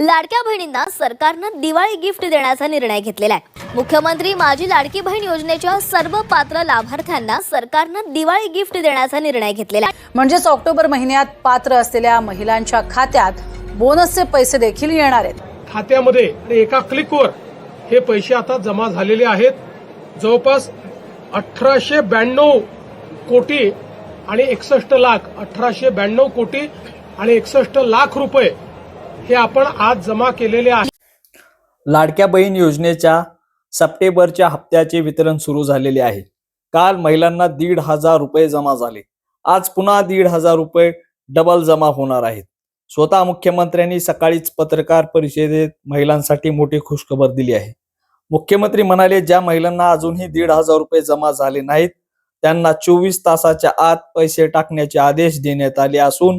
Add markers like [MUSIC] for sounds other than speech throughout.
लाडक्या बहिणींना सरकारनं दिवाळी गिफ्ट देण्याचा निर्णय घेतलेला आहे. मुख्यमंत्री माझी लाडकी बहीण योजनेच्या सर्व पात्र लाभार्थ्यांना सरकारनं दिवाळी गिफ्ट देण्याचा निर्णय घेतलेला आहे. म्हणजेच ऑक्टोबर महिन्यात पात्र असलेल्या महिलांच्या खात्यात बोनसचे पैसे देखील येणार आहेत. खात्यामध्ये एका क्लिकवर हे पैसे आता जमा झालेले आहेत. जवळपास अठराशे ब्याण्णव कोटी आणि एकसष्ट लाख अठराशे ब्याण्णव कोटी आणि एकसष्ट लाख रुपये हे आपण आज जमा केलेले आहे. लाडक्या बहीण योजनेच्या सप्टेंबरच्या हप्त्याचे वितरण सुरू झालेले आहे. काल महिलांना दीड हजार रुपये जमा झाले. आज पुन्हा दीड हजार रुपये डबल जमा होणार आहेत. स्वतः मुख्यमंत्र्यांनी सकाळीच पत्रकार परिषदेत महिलांसाठी मोठी खुशखबर दिली आहे. मुख्यमंत्री म्हणाले ज्या महिलांना अजूनही दीड हजार रुपये जमा झाले नाहीत त्यांना चोवीस तासाच्या आत पैसे टाकण्याचे आदेश देण्यात आले असून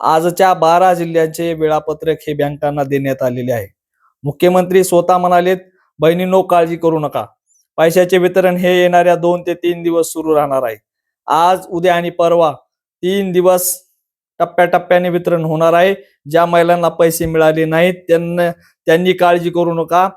आजच्या बारा जिल्ह्यांचे वेळापत्रक हे बँकांना देण्यात आलेले आहे. मुख्यमंत्री स्वतः म्हणालेत बहिणींनो काळजी करू नका. पैशाचे वितरण हे येणाऱ्या दोन ते तीन दिवस सुरू राहणार आहे. आज उद्या आणि परवा तीन दिवस टप्प्याटप्प्याने वितरण होणार आहे. ज्या महिलांना पैसे मिळाले नाहीत त्यांना त्यांनी काळजी करू नका.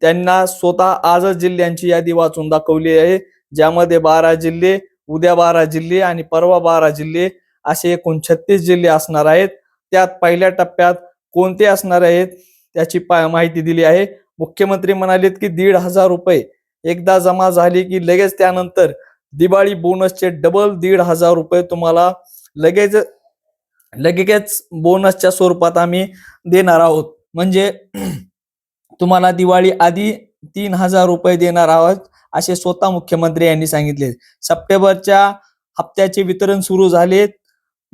त्यांना स्वतः आजच जिल्ह्यांची यादी वाचून दाखवली आहे. ज्यामध्ये बारा जिल्हे उद्या बारा जिल्हे आणि परवा बारा जिल्हे असे एकूण छत्तीस जिल्हे असणार आहेत. त्यात पहिल्या टप्प्यात कोणते असणार आहेत? त्याची पा- माहिती दिली आहे. मुख्यमंत्री म्हणालेत की दीड हजार रुपये. एकदा जमा झाली की लगेच त्यानंतर दिवाळी बोनसचे डबल दीड हजार रुपये तुम्हाला लगेच लगेच बोनसच्या स्वरूपात आम्ही देणार आहोत. म्हणजे [CLEARS THROAT] तुम्हाला दिवाळी आधी तीन हजार रुपये देणार आहोत असे स्वतः मुख्यमंत्री यांनी सांगितले. सप्टेंबरच्या हप्त्याचे वितरण सुरू झाले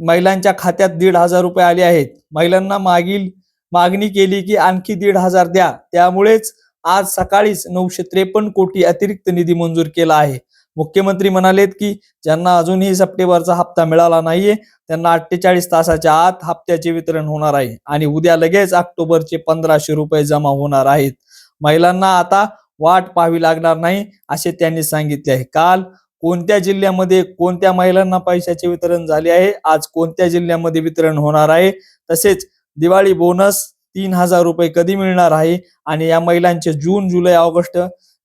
महिलांच्या खात्यात दीड हजार रुपये आले आहेत. महिलांना मागील मागणी केली की आणखी दीड हजार द्या. त्यामुळेच आज सकाळीच नऊशे त्रेपन्न कोटी अतिरिक्त निधी मंजूर केला आहे. मुख्यमंत्री म्हणालेत की ज्यांना अजूनही सप्टेंबरचा हप्ता मिळाला नाहीये त्यांना अठ्ठेचाळीस तासाच्या आत हप्त्याचे वितरण होणार आहे आणि उद्या लगेच ऑक्टोबरचे पंधराशे रुपये जमा होणार आहेत. महिलांना आता वाट पाहावी लागणार नाही असे त्यांनी सांगितले आहे. काल कोणत्या जिल्ह्यामध्ये कोणत्या महिलांना पैशाचे वितरण झाले आहे? आज कोणत्या जिल्ह्यामध्ये वितरण होणार आहे? तसेच दिवाळी बोनस तीन हजार रुपये कधी मिळणार आहे? आणि या महिलांचे जून जुलै ऑगस्ट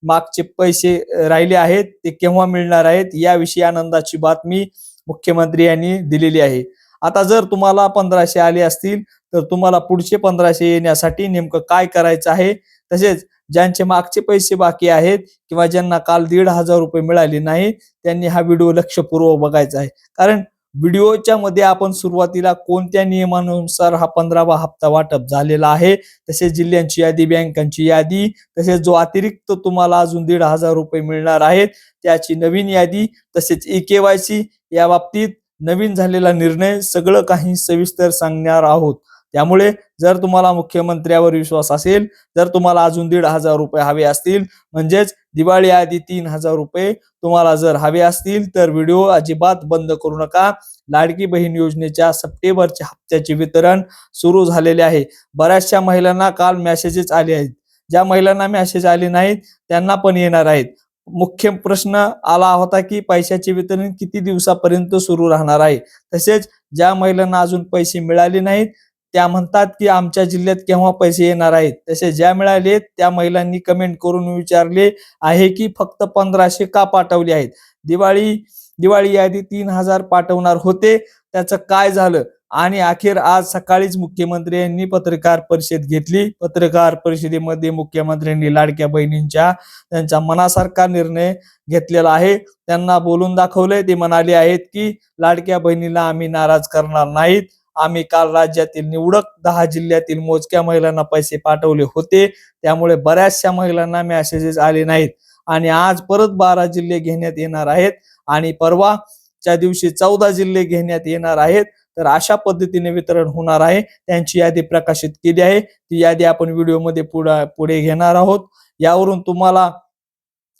मागचे पैसे राहिले आहेत ते केव्हा मिळणार आहेत? याविषयी आनंदाची बातमी मुख्यमंत्री यांनी दिलेली आहे. आता जर तुम्हाला पंधराशे आले असतील तर तुम्हाला पुढचे पंधराशे येण्यासाठी नेमकं काय करायचं आहे? तसेच ज्यांचे मागचे पैसे बाकी आहेत किंवा ज्यांना काल दीड हजार रुपये मिळाले नाही त्यांनी हा व्हिडिओ लक्षपूर्वक बघायचा आहे. कारण व्हिडिओच्या मध्ये आपण सुरुवातीला कोणत्या नियमानुसार हा पंधरावा हप्ता वाटप झालेला आहे? तसेच जिल्ह्यांची यादी बँकांची यादी तसेच जो अतिरिक्त तुम्हाला अजून दीड हजार रुपये मिळणार आहेत त्याची नवीन यादी तसेच ई केवायसी या बाबतीत नवीन झालेला निर्णय सगळं काही सविस्तर सांगणार आहोत. त्यामुळे जर तुम्हाला मुख्यमंत्र्यावर विश्वास असेल जर तुम्हाला अजून दीड हजार रुपये हवे असतील म्हणजेच दिवाळी आधी तीन हजार रुपये तुम्हाला जर हवे असतील तर व्हिडिओ अजिबात बंद करू नका. लाडकी बहीण योजनेच्या सप्टेंबरच्या हप्त्याचे वितरण सुरू झालेले आहे. बऱ्याचशा महिलांना काल मेसेजेस आले आहेत. ज्या महिलांना मेसेज आले नाहीत त्यांना पण येणार आहेत. मुख्य प्रश्न आला होता की पैशाचे वितरण किती दिवसापर्यंत सुरू राहणार आहे? तसेच ज्या महिलांना अजून पैसे मिळाले नाहीत त्या म्हणतात की आमच्या जिल्ह्यात केव्हा पैसे येणार आहेत? तसे ज्या मिळाले त्या महिलांनी कमेंट करून विचारले आहे की फक्त पंधराशे का पाठवले आहेत? दिवाळी दिवाळी यादी तीन हजार पाठवणार होते. त्याचं काय झालं? आणि अखेर आज सकाळीच मुख्यमंत्री यांनी पत्रकार परिषद घेतली. पत्रकार परिषदेमध्ये मुख्यमंत्र्यांनी लाडक्या बहिणींच्या त्यांच्या मनासारखा निर्णय घेतलेला आहे. त्यांना बोलून दाखवलंय. ते म्हणाले आहेत की लाडक्या बहिणीला आम्ही नाराज करणार नाहीत. आम्ही काल राज्यातील निवडक दहा जिल्ह्यातील मोजक्या महिलांना पैसे पाठवले होते. त्यामुळे बऱ्याचशा महिलांना मेसेजेस आले नाहीत. आणि आज परत बारा जिल्हे घेण्यात येणार आहेत. आणि परवाच्या दिवशी चौदा जिल्हे घेण्यात येणार आहेत. तर अशा पद्धतीने वितरण होणार आहे. त्यांची यादी प्रकाशित केली आहे. ती यादी आपण व्हिडिओमध्ये पुढे पुढे घेणार आहोत. यावरून तुम्हाला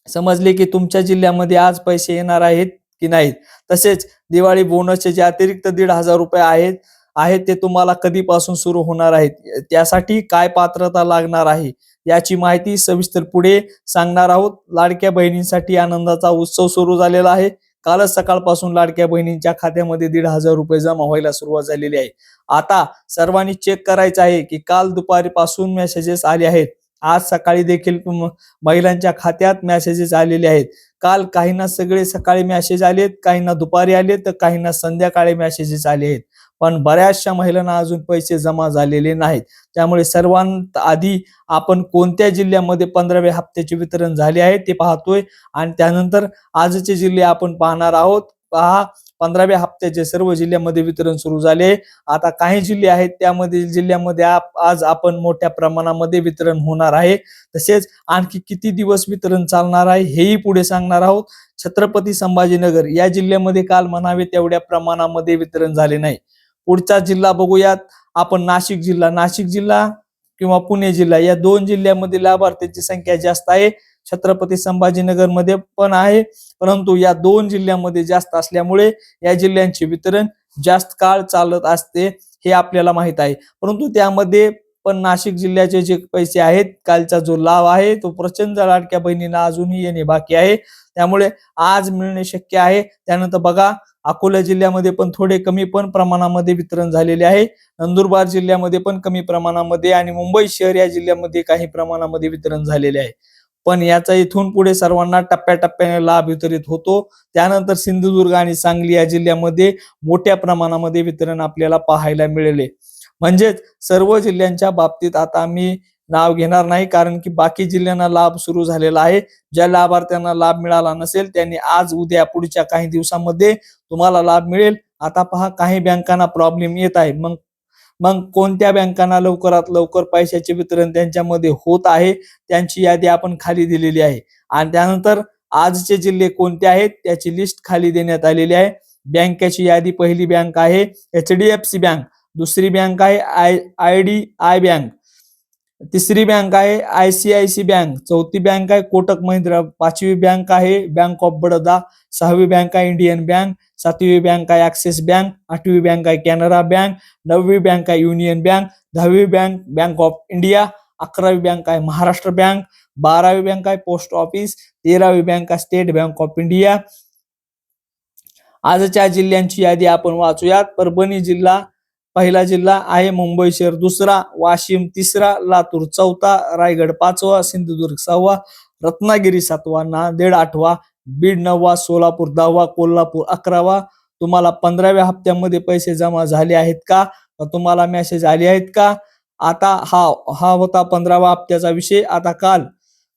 समजले की तुमच्या जिल्ह्यामध्ये आज पैसे येणार आहेत की नाहीत. तसेच दिवाळी बोनसचे जे अतिरिक्त दीड हजार रुपये आहेत आहेत ते तुम्हाला कधीपासून सुरू होणार आहेत? त्यासाठी काय पात्रता लागणार आहे? याची माहिती सविस्तर पुढे सांगणार आहोत. लाडक्या बहिणींसाठी आनंदाचा उत्सव सुरू झालेला आहे. कालच सकाळपासून लाडक्या बहिणींच्या खात्यामध्ये दीड हजार रुपये जमा व्हायला सुरुवात झालेली आहे. आता सर्वांनी चेक करायचं आहे की काल दुपारीपासून मेसेजेस आले आहेत. आज सकाळी देखील महिलांच्या खात्यात मेसेजेस आलेले आहेत. काल काहींना सगळे सकाळी मेसेज आलेत काहींना दुपारी आले तर काहींना संध्याकाळी मेसेजेस आले आहेत. पण बऱ्याचशा महिलांना अजून पैसे जमा झालेले नाहीत. त्यामुळे सर्वांत आधी आपण कोणत्या जिल्ह्यामध्ये पंधराव्या हप्त्याचे वितरण झाले आहे ते पाहतोय. आणि त्यानंतर आजचे जिल्हे आपण पाहणार आहोत. पहा पंधराव्या हप्त्याचे सर्व जिल्ह्यामध्ये वितरण सुरू झाले. आता काही जिल्हे आहेत त्यामध्ये जिल्ह्यामध्ये आप- आज आपण मोठ्या प्रमाणामध्ये वितरण होणार आहे. तसेच आणखी किती दिवस वितरण चालणार आहे हेही पुढे सांगणार आहोत. छत्रपती संभाजीनगर या जिल्ह्यामध्ये काल म्हणावे तेवढ्या प्रमाणामध्ये वितरण झाले नाही. पुढचा जिल्हा बघूयात. आपण नाशिक जिल्हा नाशिक जिल्हा किंवा पुणे जिल्हा या दोन जिल्ह्यामध्ये लाभार्थ्यांची संख्या जास्त आहे. छत्रपती संभाजीनगरमध्ये पण आहे. परंतु या दोन जिल्ह्यामध्ये जास्त असल्यामुळे या जिल्ह्यांचे वितरण जास्त काळ चालत असते हे आपल्याला माहीत आहे. परंतु त्यामध्ये पण नाशिक जिल्ह्याचे जे पैसे आहेत कालचा जो लाभ आहे तो प्रचंड लाडक्या बहिणींना अजूनही येणे बाकी आहे. त्यामुळे आज मिळणे शक्य आहे. त्यानंतर बघा अकोला जिल्ह्यामध्ये पण थोडे कमी पण प्रमाणामध्ये वितरण झालेले आहे. नंदुरबार जिल्ह्यामध्ये पण कमी प्रमाणामध्ये आणि मुंबई शहर या जिल्ह्यामध्ये काही प्रमाणामध्ये वितरण झालेले आहे. पण याचा इथून पुढे सर्वांना टप्प्याटप्प्याने लाभ वितरित होतो. त्यानंतर सिंधुदुर्ग आणि सांगली या जिल्ह्यामध्ये मोठ्या प्रमाणामध्ये वितरण आपल्याला पाहायला मिळेल. म्हणजेच सर्व जिल्ह्यांच्या बाबतीत आता मी नाव घेणार नाही कारण की बाकी जिल्ह्यांना लाभ सुरू झालेला आहे. ज्या लाभार्थ्यांना लाभ मिळाला नसेल त्यांनी आज उद्या पुढच्या काही दिवसामध्ये तुम्हाला लाभ मिळेल. आता पहा काही बँकांना प्रॉब्लेम येत आहे. मग मग कोणत्या बँकांना लवकरात लवकर पैशाचे वितरण त्यांच्यामध्ये होत आहे त्यांची यादी आपण खाली दिलेली आहे. आणि त्यानंतर आजचे जिल्हे कोणते आहेत त्याची लिस्ट खाली देण्यात आलेली आहे. बँकेची यादी पहिली बँक आहे H D F C bank. दुसरी बँक आहे I I D I bank. तिसरी बँक आहे I C I C bank चौथी बँक आहे कोटक महिंद्रा पाचवी बँक आहे बँक ऑफ बडोदा सहावी बँक आहे इंडियन बँक सातवी बँक आहे ऍक्सिस बँक आठवी बँक आहे कॅनरा बँक नववी बँक आहे युनियन बँक दहावी बँक बँक ऑफ इंडिया अकरावी बँक आहे महाराष्ट्र बँक बारावी बँक आहे पोस्ट ऑफिस तेरावी बँक आहे स्टेट बँक ऑफ इंडिया आजच्या जिल्ह्यांची यादी आपण वाचूयात परभणी जिल्हा पहिला जिल्हा आहे मुंबई शहर दुसरा वाशिम तिसरा लातूर चौथा रायगड पाचवा सिंधुदुर्ग सहावा रत्नागिरी सातवा नांदेड आठवा बीड नववा सोलापूर दहावा कोल्हापूर अकरावा तुम्हाला पंधराव्या हप्त्यामध्ये पैसे जमा झाले आहेत का? तुम्हाला मेसेज आले आहेत का? आता हा हा होता पंधरावा हप्त्याचा विषय. आता काल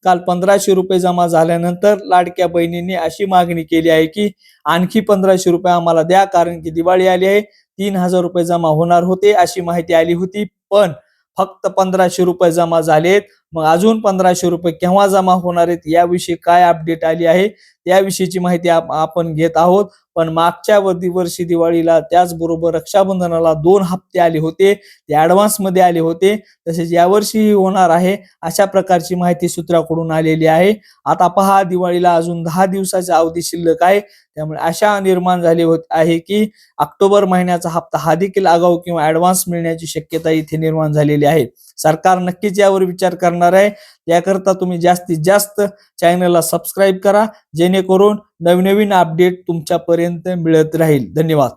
काल पंधराशे रुपये जमा झाल्यानंतर लाडक्या बहिणींनी अशी मागणी केली आहे की आणखी पंधराशे रुपये आम्हाला द्या कारण की दिवाळी आली आहे. तीन हजार रुपये जमा होणार होते अशी माहिती आली होती. पण फक्त पंधराशे रुपये जमा झालेत. मग अजून पंधराशे रुपये केव्हा जमा होणार आहेत याविषयी काय अपडेट आली आहे त्याविषयीची माहिती आपण घेत आहोत. पण मागच्या वर्षी दिवाळीला त्याचबरोबर रक्षाबंधनाला दोन हप्ते आले होते ते ऍडव्हान्समध्ये आले होते. तसेच यावर्षीही होणार आहे अशा प्रकारची माहिती सूत्राकडून आलेली आहे. आता पहा दिवाळीला अजून दहा दिवसाचा अवधी शिल्लक आहे. त्यामुळे आशा निर्माण झाली होत आहे की ऑक्टोबर महिन्याचा हप्ता हा देखील आगाऊ किंवा ऍडव्हान्स मिळण्याची शक्यता इथे निर्माण झालेली आहे. सरकार नक्कीच यावर विचार करणार आहे. याकरता तुम्ही जास्तीत जास्त चॅनलला सबस्क्राईब करा. जेणेकरून नवनवीन अपडेट तुमच्यापर्यंत मिळत राहील. धन्यवाद.